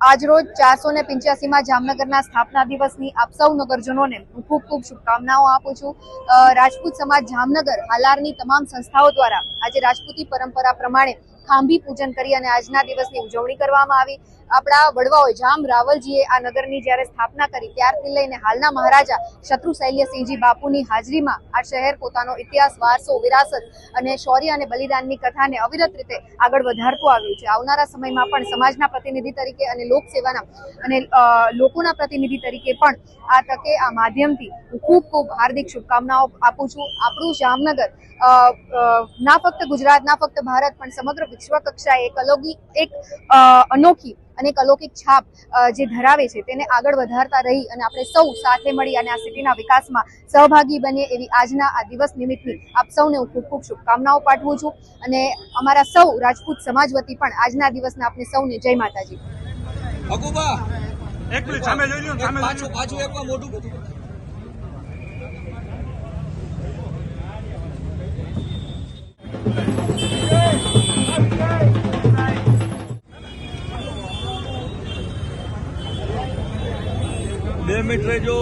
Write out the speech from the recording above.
આજરોજ ચારસો ને પંચ્યાસીમાં જામનગરના સ્થાપના દિવસની આપ સૌ નગરજનોને હું ખૂબ ખૂબ શુભકામનાઓ આપું છું. રાજપૂત સમાજ જામનગર, હાલારની તમામ સંસ્થાઓ દ્વારા આજે રાજપૂતી પરંપરા પ્રમાણે ખાંભી પૂજન કરી અને આજના દિવસની ઉજવણી કરવામાં આવી. આપણા વડવાઓએ જામ રાવલજીએ આ નગરની જ્યારે સ્થાપના કરી, ત્યારથી લઈને હાલના મહારાજા શત્રુ શૈલ્યસિંહજી બાપુની હાજરીમાં આ શહેર પોતાનો ઇતિહાસ, વારસો, વિરાસત અને શૌર્ય અને બલિદાનની કથાને અવિરત રીતે આગળ વધારતું આવ્યું છે. આવનારા સમયમાં પણ સમાજના પ્રતિનિધિ તરીકે અને લોકસેવાના અને લોકોના પ્રતિનિધિ તરીકે પણ આ તકે આ માધ્યમથી હું ખૂબ ખૂબ હાર્દિક શુભકામનાઓ આપું છું. આપણું જામનગર ના ફક્ત ગુજરાત ના ફક્ત ભારત પણ સમગ્ર વિશ્વ કક્ષાએ એક અલૌકિક એક અનોખી અને એક અલૌકિક છાપ જે ધરાવે છે તેને આગળ વધારતા રહી અને આપણે સૌ સાથે મળી અને આ સિટીના વિકાસમાં સહભાગી બનીએ એવી આજના આ દિવસ નિમિત્તની આપ સૌને હું ખૂબ ખૂબ શુભકામનાઓ પાઠવું છું અને અમારા સૌ રાજપૂત સમાજ વતી પણ આજના દિવસના આપણે સૌને જય માતાજી. એક મિનિટ સામે જોઈ લ્યો સામે પાછું પાછું એકવાર મોઢું બે મિનિટ રહેજો